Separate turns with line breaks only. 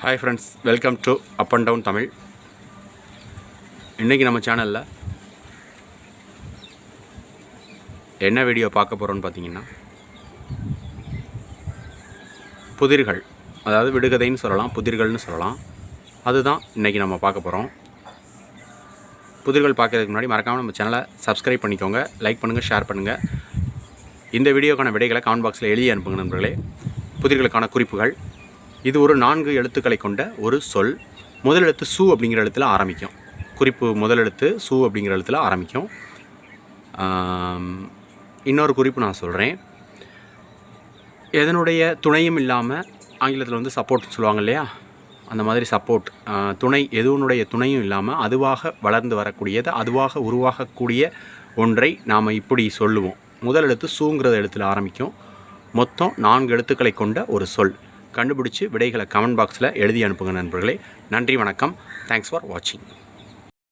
Hi friends welcome to up and down Tamil இன்றைக்கி நம்ம சேனலில் என்ன வீடியோ பார்க்க போகிறோன்னு பார்த்தீங்கன்னா புதிர்கள் அதாவது விடுகதைன்னு சொல்லலாம் புதிர்கள்னு சொல்லலாம். அதுதான் இன்றைக்கி நம்ம பார்க்க போகிறோம் புதிர்கள் பார்க்கறதுக்கு முன்னாடி மறக்காமல் நம்ம சேனலை சப்ஸ்கிரைப் பண்ணிக்கோங்க லைக் பண்ணுங்கள் ஷேர் பண்ணுங்கள் இந்த வீடியோக்கான விடைகளை காமெண்ட் பாக்ஸில் எழுதி அனுப்புங்க நண்பர்களே. புதிர்களுக்கான குறிப்புகள் இது ஒரு நான்கு எழுத்துக்களை கொண்ட ஒரு சொல். முதல் எழுத்து சு அப்படிங்கிற எழுத்தில் ஆரம்பிக்கும். குறிப்பு முதல் எழுத்து சு அப்படிங்கிற எழுத்தில் ஆரம்பிக்கும். இன்னொரு குறிப்பு நான் சொல்கிறேன் எதனுடைய துணையும் இல்லாமல் ஆங்கிலத்தில் வந்து சப்போர்ட் சொல்லுவாங்க இல்லையா? அந்த மாதிரி சப்போர்ட் துணை எதுவனுடைய துணையும் இல்லாமல் அதுவாக வளர்ந்து வரக்கூடியது அதுவாக உருவாகக்கூடிய ஒன்றை நாம் இப்படி சொல்லுவோம். முதல் எழுத்து சூங்கிறத எழுத்தில் ஆரம்பிக்கும். மொத்தம் நான்கு எழுத்துக்களை கொண்ட ஒரு சொல். கண்டுபிடிச்சி விடைகளை கமெண்ட் பாக்ஸில் எழுதி அனுப்புங்க நண்பர்களே. நன்றி வணக்கம். தேங்க்ஸ் ஃபார் வாட்சிங்